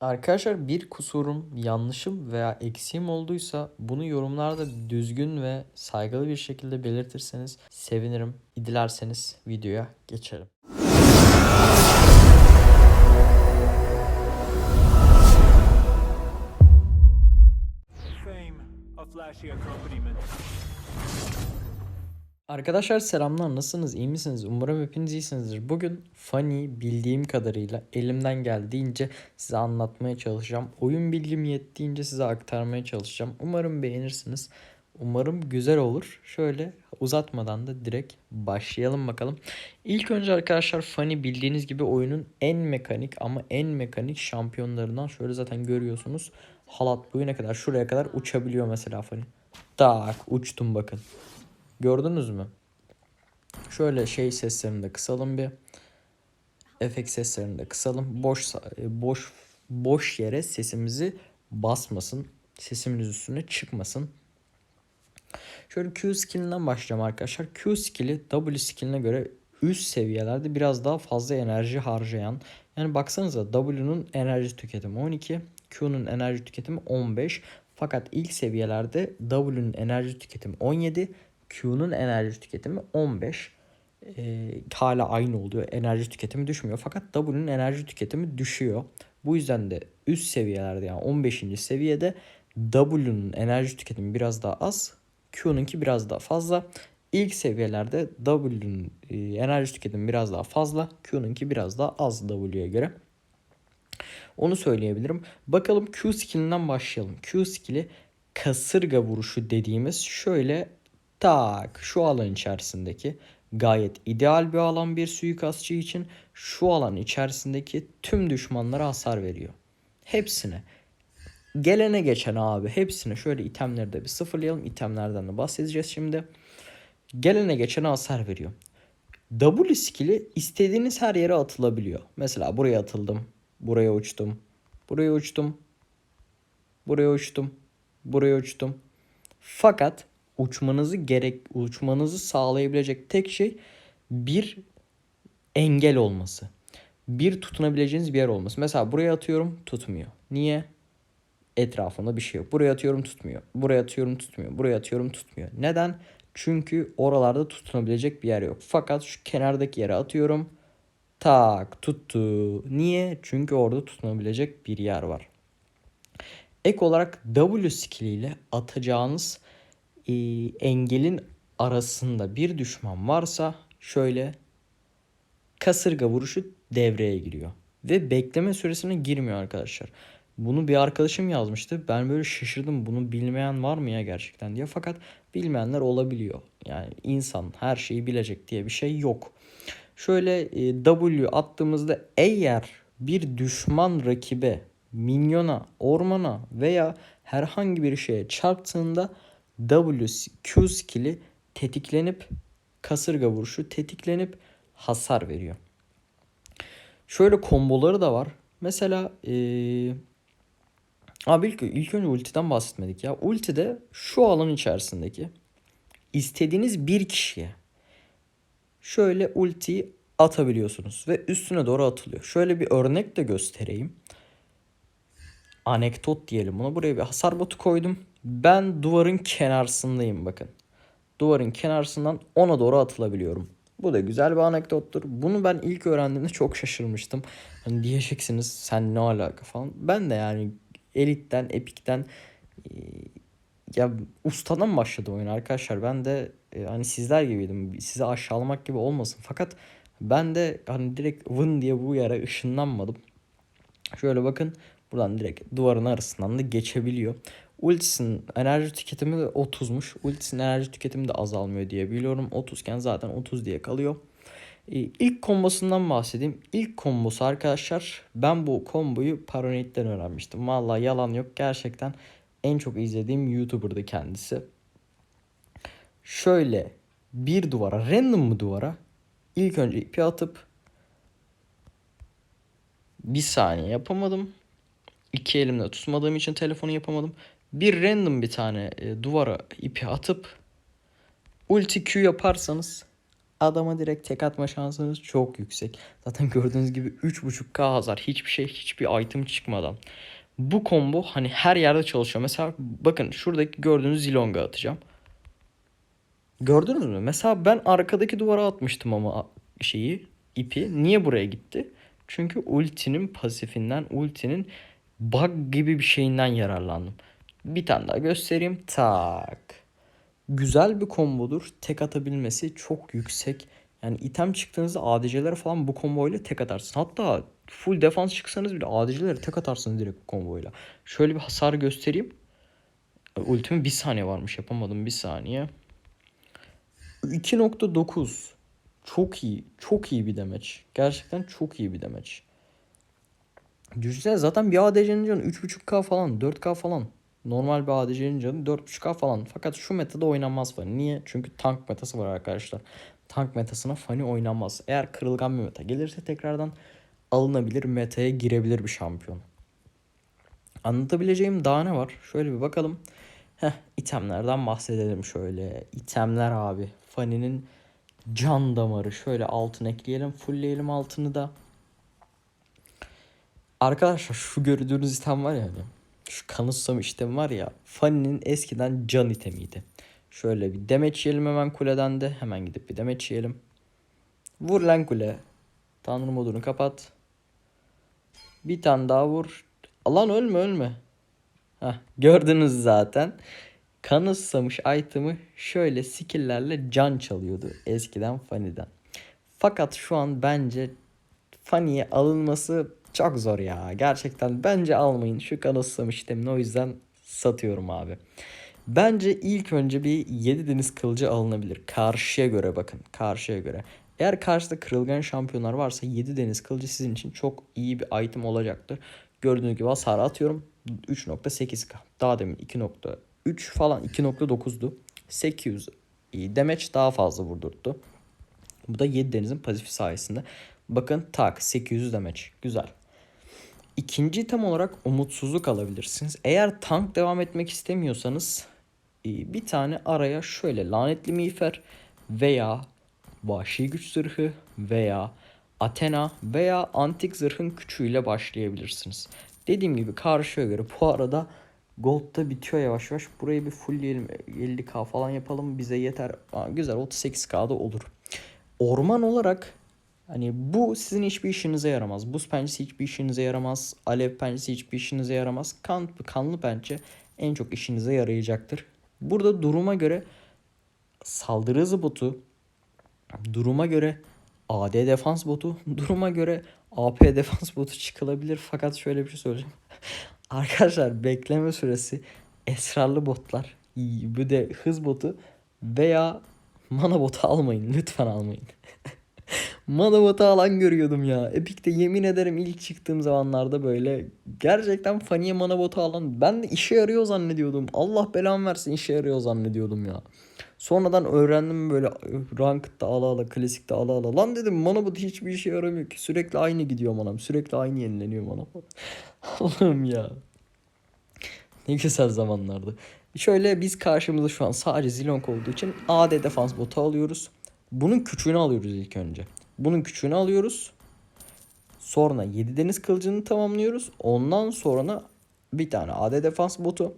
Arkadaşlar bir kusurum, yanlışım veya eksiğim olduysa bunu yorumlarda düzgün ve saygılı bir şekilde belirtirseniz sevinirim. Dilerseniz videoya geçelim. Fame, a flashy accompaniment. Arkadaşlar selamlar nasılsınız iyi misiniz umarım hepiniz iyisinizdir. Bugün Funny bildiğim kadarıyla elimden geldiğince size anlatmaya çalışacağım. Oyun bilgim yettiğince size aktarmaya çalışacağım. Umarım beğenirsiniz. Umarım güzel olur. Şöyle uzatmadan da direkt başlayalım bakalım. İlk önce arkadaşlar Funny bildiğiniz gibi oyunun en mekanik ama en mekanik şampiyonlarından şöyle zaten görüyorsunuz. Halat boyuna kadar şuraya kadar uçabiliyor mesela Funny. Tak uçtum bakın. Gördünüz mü? Şöyle şey seslerini de kısalım bir. Efekt seslerini de kısalım. Boş e, boş boş yere sesimizi basmasın. Sesimiz üstüne çıkmasın. Şöyle Q skillinden başlayacağım arkadaşlar. Q skilli W skilline göre üst seviyelerde biraz daha fazla enerji harcayan. Yani baksanıza W'nun enerji tüketimi 12, Q'nun enerji tüketimi 15. Fakat ilk seviyelerde W'nun enerji tüketimi 17, Q'nun enerji tüketimi 15. Ee, hala aynı oluyor. Enerji tüketimi düşmüyor. Fakat W'nun enerji tüketimi düşüyor. Bu yüzden de üst seviyelerde yani 15. seviyede W'nun enerji tüketimi biraz daha az. Q'nunki biraz daha fazla. İlk seviyelerde W'nun e, enerji tüketimi biraz daha fazla. Q'nunki biraz daha az W'ye göre. Onu söyleyebilirim. Bakalım Q skillinden başlayalım. Q skilli kasırga vuruşu dediğimiz şöyle tak şu alan içerisindeki gayet ideal bir alan bir suikastçı için şu alan içerisindeki tüm düşmanlara hasar veriyor. Hepsine. Gelene geçen abi hepsine şöyle itemleri de bir sıfırlayalım. İtemlerden de bahsedeceğiz şimdi. Gelene geçene hasar veriyor. W skill'i istediğiniz her yere atılabiliyor. Mesela buraya atıldım. Buraya uçtum. Buraya uçtum. Buraya uçtum. Buraya uçtum. Fakat uçmanızı gerek uçmanızı sağlayabilecek tek şey bir engel olması. Bir tutunabileceğiniz bir yer olması. Mesela buraya atıyorum tutmuyor. Niye? Etrafında bir şey yok. Buraya atıyorum tutmuyor. Buraya atıyorum tutmuyor. Buraya atıyorum tutmuyor. Neden? Çünkü oralarda tutunabilecek bir yer yok. Fakat şu kenardaki yere atıyorum. Tak tuttu. Niye? Çünkü orada tutunabilecek bir yer var. Ek olarak W skill ile atacağınız e, engelin arasında bir düşman varsa şöyle kasırga vuruşu devreye giriyor. Ve bekleme süresine girmiyor arkadaşlar. Bunu bir arkadaşım yazmıştı. Ben böyle şaşırdım. Bunu bilmeyen var mı ya gerçekten diye. Fakat bilmeyenler olabiliyor. Yani insan her şeyi bilecek diye bir şey yok. Şöyle e, W attığımızda eğer bir düşman rakibe, minyona, ormana veya herhangi bir şeye çarptığında W Q skill'i tetiklenip kasırga vuruşu tetiklenip hasar veriyor. Şöyle komboları da var. Mesela eee Abi ilk, ilk önce ultiden bahsetmedik ya. Ultide şu alan içerisindeki istediğiniz bir kişiye şöyle ultiyi atabiliyorsunuz ve üstüne doğru atılıyor. Şöyle bir örnek de göstereyim. Anekdot diyelim buna. Buraya bir hasar botu koydum. Ben duvarın kenarısındayım bakın. Duvarın kenarısından ona doğru atılabiliyorum. Bu da güzel bir anekdottur. Bunu ben ilk öğrendiğimde çok şaşırmıştım. Hani diyeceksiniz sen ne alaka falan. Ben de yani elitten, epikten ya ustadan başladı oyun arkadaşlar. Ben de hani sizler gibiydim. Sizi aşağılamak gibi olmasın. Fakat ben de hani direkt vın diye bu yere ışınlanmadım. Şöyle bakın buradan direkt duvarın arasından da geçebiliyor. Ultis'in enerji tüketimi de 30'muş. Ultis'in enerji tüketimi de azalmıyor diye biliyorum. 30 iken zaten 30 diye kalıyor. İlk kombosundan bahsedeyim. İlk kombosu arkadaşlar ben bu komboyu Paranoid'den öğrenmiştim. Vallahi yalan yok. Gerçekten en çok izlediğim YouTuber'dı kendisi. Şöyle bir duvara, random mı duvara ilk önce ipi atıp bir saniye yapamadım. İki elimle tutmadığım için telefonu yapamadım. Bir random bir tane e, duvara ipi atıp ulti Q yaparsanız adama direkt tek atma şansınız çok yüksek. Zaten gördüğünüz gibi 3.5k hasar hiçbir şey hiçbir item çıkmadan. Bu combo hani her yerde çalışıyor. Mesela bakın şuradaki gördüğünüz Zilong'a atacağım. Gördünüz mü? Mesela ben arkadaki duvara atmıştım ama şeyi ipi. Niye buraya gitti? Çünkü ultinin pasifinden, ultinin bug gibi bir şeyinden yararlandım. Bir tane daha göstereyim. Tak. Güzel bir kombodur. Tek atabilmesi çok yüksek. Yani item çıktığınızda ADC'lere falan bu komboyla tek atarsın. Hatta full defans çıksanız bile ADC'lere tek atarsınız direkt bu komboyla. Şöyle bir hasar göstereyim. Ultimin bir saniye varmış yapamadım bir saniye. 2.9 çok iyi. Çok iyi bir demeç. Gerçekten çok iyi bir demeç. Düşünsene zaten bir ADC'nin canı 3.5K falan 4K falan. Normal bir ADC'nin canı 4.5K falan. Fakat şu metada oynanmaz Fanny. Niye? Çünkü tank metası var arkadaşlar. Tank metasına Fanny oynanmaz. Eğer kırılgan bir meta gelirse tekrardan alınabilir metaya girebilir bir şampiyon. Anlatabileceğim daha ne var? Şöyle bir bakalım. Heh, itemlerden bahsedelim şöyle. İtemler abi. Fanny'nin can damarı. Şöyle altın ekleyelim. Fullleyelim altını da. Arkadaşlar şu gördüğünüz item var ya hani. Şu kanı susamı item var ya. Fanny'nin eskiden can itemiydi. Şöyle bir demeç yiyelim hemen kuleden de. Hemen gidip bir demeç yiyelim. Vur lan kule. Tanrı modunu kapat. Bir tane daha vur. Lan ölme ölme. Heh, gördünüz zaten. Kanı susamış item'ı şöyle skill'lerle can çalıyordu eskiden Fanny'den. Fakat şu an bence Fanny'ye alınması çok zor ya. Gerçekten bence almayın. Şu kanı susamış itemini o yüzden satıyorum abi. Bence ilk önce bir 7 deniz kılıcı alınabilir. Karşıya göre bakın. Karşıya göre. Eğer karşıda kırılgan şampiyonlar varsa 7 deniz kılıcı sizin için çok iyi bir item olacaktır. Gördüğünüz gibi hasar atıyorum. 3.8k. Daha demin 2.3 falan 2.9'du. 800 iyi. Demeç daha fazla vurdurttu. Bu da 7 denizin pasifi sayesinde. Bakın tak 800 demeç. Güzel. İkinci item olarak umutsuzluk alabilirsiniz. Eğer tank devam etmek istemiyorsanız e, bir tane araya şöyle lanetli miğfer veya vahşi güç zırhı veya Athena veya antik zırhın küçüğüyle başlayabilirsiniz. Dediğim gibi karşıya göre bu arada Gold'da bitiyor yavaş yavaş. Burayı bir fullleyelim 50k falan yapalım bize yeter. Aa, güzel 38k'da olur. Orman olarak Hani bu sizin hiçbir işinize yaramaz. Buz pençesi hiçbir işinize yaramaz. Alev pençesi hiçbir işinize yaramaz. Kan, kanlı pençe en çok işinize yarayacaktır. Burada duruma göre saldırı hızı botu, duruma göre AD defans botu, duruma göre AP defans botu çıkılabilir. Fakat şöyle bir şey söyleyeceğim. Arkadaşlar bekleme süresi esrarlı botlar, bu de hız botu veya mana botu almayın. Lütfen almayın. Mana botu alan görüyordum ya. Epic'te yemin ederim ilk çıktığım zamanlarda böyle gerçekten Fanny'e mana botu alan ben de işe yarıyor zannediyordum. Allah belamı versin işe yarıyor zannediyordum ya. Sonradan öğrendim böyle ranked'da ala ala, klasikte ala ala. Lan dedim mana botu hiçbir işe yaramıyor ki. Sürekli aynı gidiyor manam. Sürekli aynı yenileniyor mana Allah'ım ya. Ne güzel zamanlardı. Şöyle biz karşımızda şu an sadece Zilong olduğu için AD defans botu alıyoruz. Bunun küçüğünü alıyoruz ilk önce. Bunun küçüğünü alıyoruz. Sonra 7 deniz kılıcını tamamlıyoruz. Ondan sonra bir tane AD defans botu.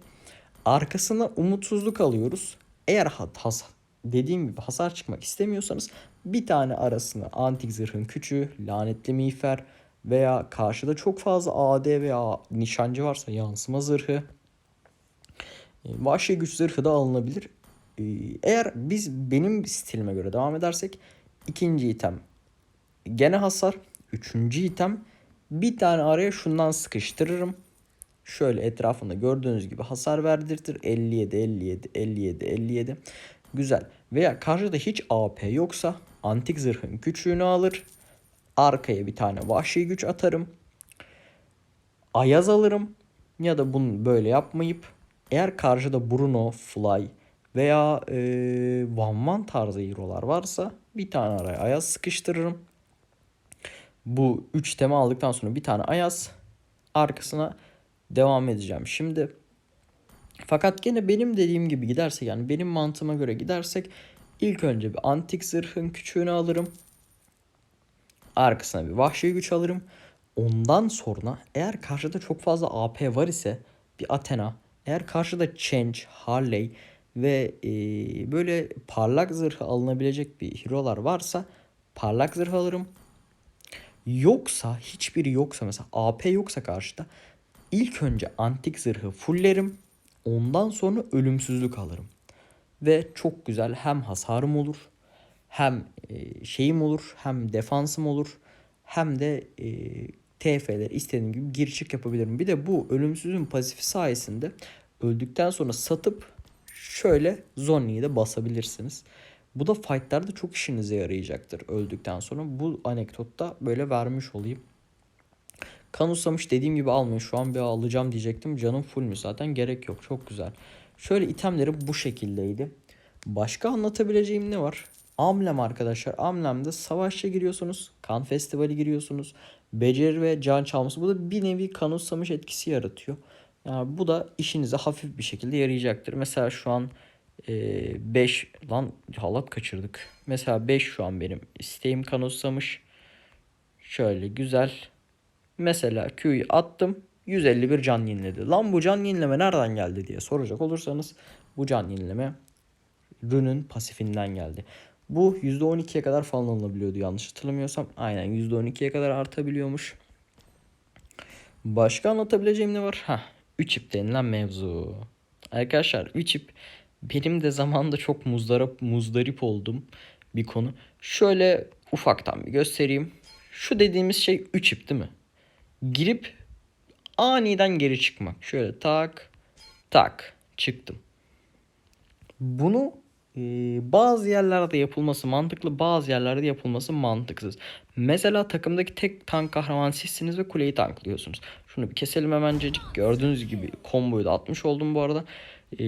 Arkasına umutsuzluk alıyoruz. Eğer has dediğim gibi hasar çıkmak istemiyorsanız bir tane arasına antik zırhın küçüğü, lanetli miğfer veya karşıda çok fazla AD veya nişancı varsa yansıma zırhı. E, Vahşi güç zırhı da alınabilir. E, Eğer biz benim stilime göre devam edersek ikinci item gene hasar. Üçüncü item bir tane araya şundan sıkıştırırım. Şöyle etrafında gördüğünüz gibi hasar verdirtir. 57, 57, 57, 57. Güzel. Veya karşıda hiç AP yoksa antik zırhın küçüğünü alır. Arkaya bir tane vahşi güç atarım. Ayaz alırım. Ya da bunu böyle yapmayıp eğer karşıda Bruno, Fly veya e, Van Man tarzı hero'lar varsa bir tane araya Ayaz sıkıştırırım. Bu 3 tema aldıktan sonra bir tane Ayaz arkasına devam edeceğim. Şimdi fakat gene benim dediğim gibi gidersek yani benim mantığıma göre gidersek İlk önce bir antik zırhın küçüğünü alırım. Arkasına bir vahşi güç alırım. Ondan sonra eğer karşıda çok fazla AP var ise bir Athena. Eğer karşıda Change, Harley ve e, böyle parlak zırhı alınabilecek bir hero'lar varsa parlak zırh alırım. Yoksa hiçbiri yoksa mesela AP yoksa karşıda ilk önce antik zırhı fullerim. Ondan sonra ölümsüzlük alırım. Ve çok güzel hem hasarım olur hem e, şeyim olur hem defansım olur hem de e, TF'ler istediğim gibi gir çık yapabilirim. Bir de bu ölümsüzlüğün pasifi sayesinde öldükten sonra satıp şöyle Zonni'yi de basabilirsiniz. Bu da fightlarda çok işinize yarayacaktır öldükten sonra. Bu anekdotta böyle vermiş olayım. Kan usamış dediğim gibi almayın. Şu an bir alacağım diyecektim. Canım fullmüş zaten gerek yok. Çok güzel. Şöyle itemleri bu şekildeydi. Başka anlatabileceğim ne var? Amlem arkadaşlar. Amlem'de savaşça giriyorsunuz. Kan festivali giriyorsunuz. Beceri ve can çalması. Bu da bir nevi kan usamış etkisi yaratıyor. Yani bu da işinize hafif bir şekilde yarayacaktır. Mesela şu an 5 lan halat kaçırdık. Mesela 5 şu an benim isteğim kan usamış. Şöyle güzel. Mesela Q'yu attım. 151 can yeniledi. Lan bu can yenileme nereden geldi diye soracak olursanız bu can yenileme Run'un pasifinden geldi. Bu %12'ye kadar falan alınabiliyordu yanlış hatırlamıyorsam. Aynen %12'ye kadar artabiliyormuş. Başka anlatabileceğim ne var? Ha, 3 ip denilen mevzu. Arkadaşlar 3 ip benim de zamanında çok muzdarip, muzdarip oldum bir konu. Şöyle ufaktan bir göstereyim. Şu dediğimiz şey 3 ip değil mi? Girip aniden geri çıkmak. Şöyle tak tak çıktım. Bunu e, bazı yerlerde yapılması mantıklı, bazı yerlerde yapılması mantıksız. Mesela takımdaki tek tank kahraman sizsiniz ve kuleyi tanklıyorsunuz. Şunu bir keselim hemencecik. Gördüğünüz gibi komboyu da atmış oldum bu arada. E,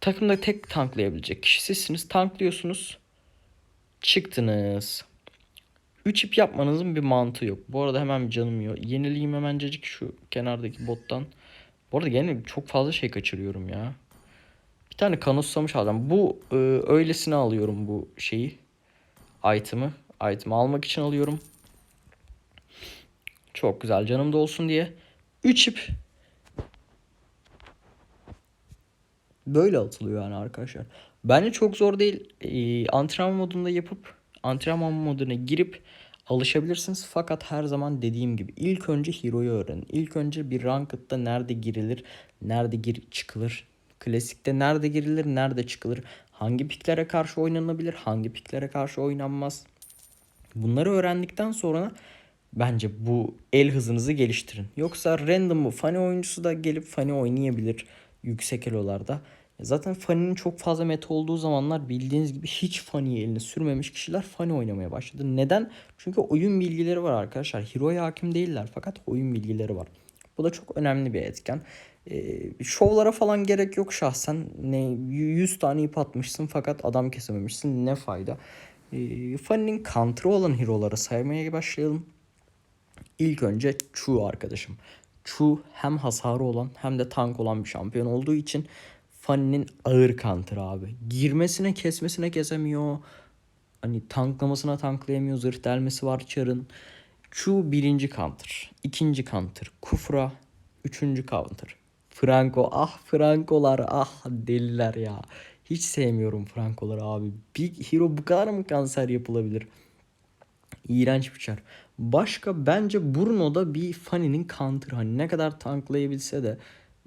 takımda tek tanklayabilecek kişi sizsiniz. Tanklıyorsunuz. Çıktınız. 3 ip yapmanızın bir mantığı yok. Bu arada hemen canım yiyor. Yenileyim hemencecik şu kenardaki bottan. Bu arada gene çok fazla şey kaçırıyorum ya. Bir tane kanutsamış alacağım. Bu e, öylesine alıyorum bu şeyi. Item'ı. Item'ı almak için alıyorum. Çok güzel canım da olsun diye. 3 ip. Böyle atılıyor yani arkadaşlar. Bence çok zor değil. E, antrenman modunda yapıp antrenman moduna girip alışabilirsiniz. Fakat her zaman dediğim gibi ilk önce hero'yu öğrenin. İlk önce bir ranked'da nerede girilir, nerede gir çıkılır. Klasikte nerede girilir, nerede çıkılır. Hangi piklere karşı oynanabilir, hangi piklere karşı oynanmaz. Bunları öğrendikten sonra bence bu el hızınızı geliştirin. Yoksa random bu funny oyuncusu da gelip funny oynayabilir yüksek elolarda. Zaten Fanny'nin çok fazla meta olduğu zamanlar bildiğiniz gibi hiç Fanny'yi eline sürmemiş kişiler Fanny oynamaya başladı. Neden? Çünkü oyun bilgileri var arkadaşlar. Hero'ya hakim değiller fakat oyun bilgileri var. Bu da çok önemli bir etken. Ee, şovlara falan gerek yok şahsen. Ne 100 tane ip atmışsın fakat adam kesememişsin. Ne fayda? Ee, Fanny'nin counter'ı olan hero'ları saymaya başlayalım. İlk önce Chu arkadaşım. Chu hem hasarı olan hem de tank olan bir şampiyon olduğu için Fanny'nin ağır counter abi. Girmesine kesmesine kesemiyor. Hani tanklamasına tanklayamıyor. Zırh delmesi var çarın. Chu birinci counter. ikinci counter. Kufra. Üçüncü counter. Franco. Ah Francolar. Ah deliler ya. Hiç sevmiyorum Francoları abi. Bir hero bu kadar mı kanser yapılabilir? İğrenç bir çar. Başka bence Bruno'da bir Fanny'nin counter. Hani ne kadar tanklayabilse de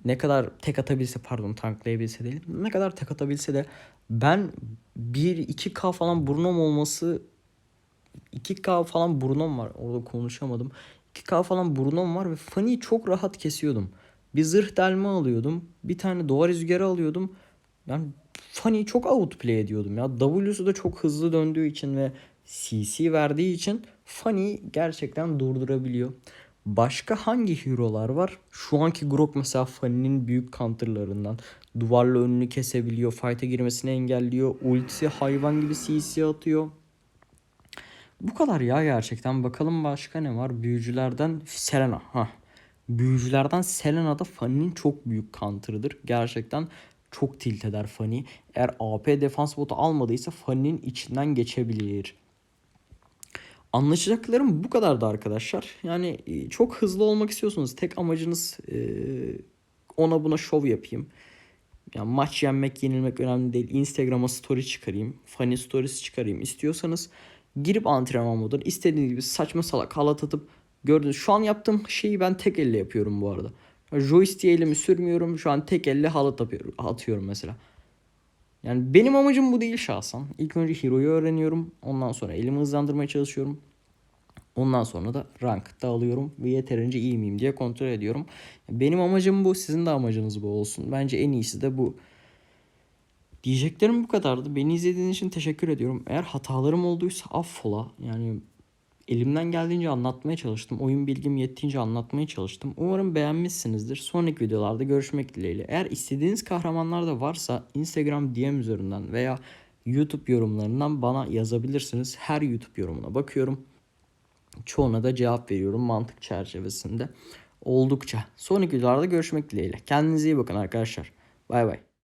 ne kadar tek atabilse pardon tanklayabilse değil ne kadar tek atabilse de ben 1-2k falan Bruno'm olması 2k falan Bruno'm var. Orada konuşamadım. 2k falan Bruno'm var ve Fanny'yi çok rahat kesiyordum. Bir zırh delme alıyordum bir tane duvar rüzgarı alıyordum. Yani Fanny'yi çok outplay ediyordum ya. W'su da çok hızlı döndüğü için ve CC verdiği için Fanny gerçekten durdurabiliyor. Başka hangi hero'lar var? Şu anki Grok mesela Fanny'nin büyük counterlarından. Duvarla önünü kesebiliyor. Fight'a girmesini engelliyor. Ultisi hayvan gibi CC atıyor. Bu kadar ya gerçekten. Bakalım başka ne var? Büyücülerden Selena. ha. Büyücülerden Selena da Fanny'nin çok büyük counter'ıdır. Gerçekten çok tilt eder Fanny. Eğer AP defans botu almadıysa Fanny'nin içinden geçebilir. Anlaşacaklarım bu kadardı arkadaşlar. Yani e, çok hızlı olmak istiyorsunuz. Tek amacınız e, ona buna şov yapayım. Yani maç yenmek yenilmek önemli değil. Instagram'a story çıkarayım. Funny stories çıkarayım istiyorsanız girip antrenman moduna istediğiniz gibi saçma salak halat atıp gördünüz. Şu an yaptığım şeyi ben tek elle yapıyorum bu arada. Joystick'e elimi sürmüyorum. Şu an tek elle halat atıyorum mesela. Yani benim amacım bu değil şahsen. İlk önce Hero'yu öğreniyorum. Ondan sonra elimi hızlandırmaya çalışıyorum. Ondan sonra da rank alıyorum ve yeterince iyi miyim diye kontrol ediyorum. Benim amacım bu. Sizin de amacınız bu olsun. Bence en iyisi de bu. Diyeceklerim bu kadardı. Beni izlediğiniz için teşekkür ediyorum. Eğer hatalarım olduysa affola. Yani elimden geldiğince anlatmaya çalıştım. Oyun bilgim yettiğince anlatmaya çalıştım. Umarım beğenmişsinizdir. Sonraki videolarda görüşmek dileğiyle. Eğer istediğiniz kahramanlar da varsa Instagram DM üzerinden veya YouTube yorumlarından bana yazabilirsiniz. Her YouTube yorumuna bakıyorum. Çoğuna da cevap veriyorum mantık çerçevesinde. Oldukça. Sonraki videolarda görüşmek dileğiyle. Kendinize iyi bakın arkadaşlar. Bay bay.